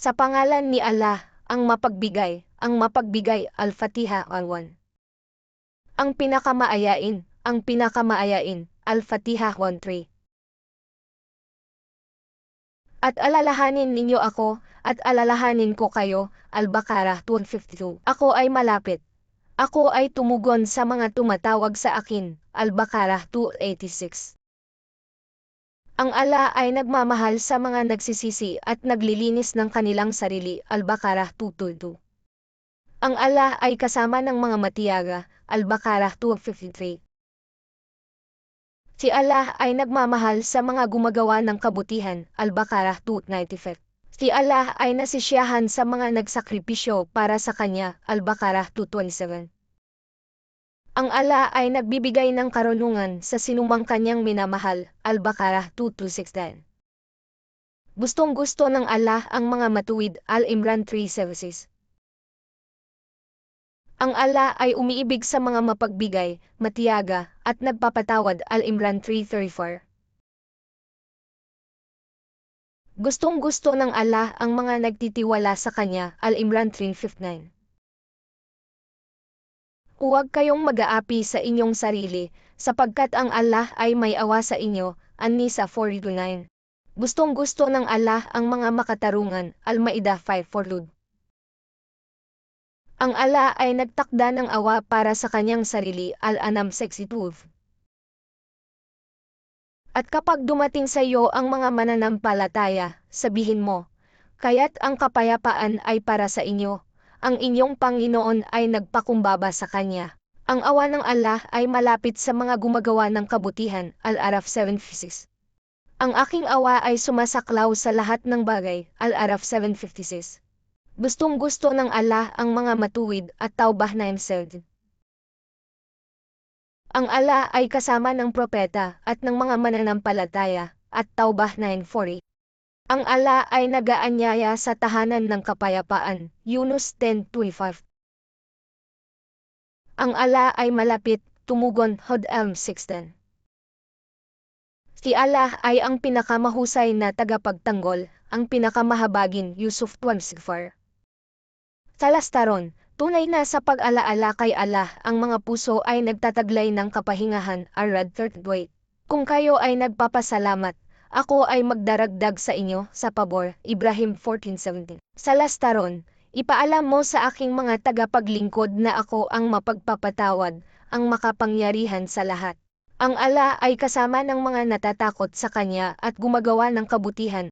Sa pangalan ni Allah, ang mapagbigay, ang mapagbigay, Al-Fatiha Al-1. Ang pinakamaayain, ang pinakamaayain, Al-Fatiha 1-3. At alalahanin ninyo ako, at alalahanin ko kayo, Al-Baqarah 252. Ako ay malapit. Ako ay tumugon sa mga tumatawag sa akin, Al-Baqarah 286. Ang ala ay nagmamahal sa mga nagsisisi at naglilinis ng kanilang sarili, Al-Baqarah 222. Ang ala ay kasama ng mga matiyaga, Al-Baqarah 253. Si Allah ay nagmamahal sa mga gumagawa ng kabutihan, Al-Baqarah 295. Si Allah ay nasisiyahan sa mga nagsakripisyo para sa Kanya, Al-Baqarah 227. Ang ala ay nagbibigay ng karunungan sa sinumang kanyang minamahal, Al-Baqarah 226. Gustong gusto ng Allah ang mga matuwid, Al-Imran 3 services. Ang ala ay umiibig sa mga mapagbigay, matiyaga, at nagpapatawad, Al-Imran 334. Gustong gusto ng Allah ang mga nagtitiwala sa Kanya, Al-Imran 359. Huwag kayong mag-aapi sa inyong sarili, sapagkat ang Allah ay may awa sa inyo, An-Nisa 429. Gustong gusto ng Allah ang mga makatarungan, Al-Maida 5 Lud. Ang Allah ay nagtakda ng awa para sa kanyang sarili, Al-Anam 62. At kapag dumating sa iyo ang mga mananampalataya, sabihin mo, kaya't ang kapayapaan ay para sa inyo, ang inyong Panginoon ay nagpakumbaba sa Kanya. Ang awa ng Allah ay malapit sa mga gumagawa ng kabutihan, Al-Araf 756. Ang aking awa ay sumasaklaw sa lahat ng bagay, Al-Araf 756. Gustong gusto ng Allah ang mga matuwid at taubah na imseld. Ang Allah ay kasama ng propeta at ng mga mananampalataya at taubah 940. Ang Allah ay nagaanyaya sa tahanan ng kapayapaan, Yunus 10.25. Ang Allah ay malapit, tumugon Hod Elm 16. Si Allah ay ang pinakamahusay na tagapagtanggol, ang pinakamahabagin Yusuf 12.4. Sa lastaron, tunay na sa pag-alaala kay Allah ang mga puso ay nagtataglay ng kapahingahan, Arad 38. Kung kayo ay nagpapasalamat, ako ay magdaragdag sa inyo sa pabor, Ibrahim 14.17. Sa lastaron, ipaalam mo sa aking mga tagapaglingkod na ako ang mapagpapatawad, ang makapangyarihan sa lahat. Ang ala ay kasama ng mga natatakot sa kanya at gumagawa ng kabutihan,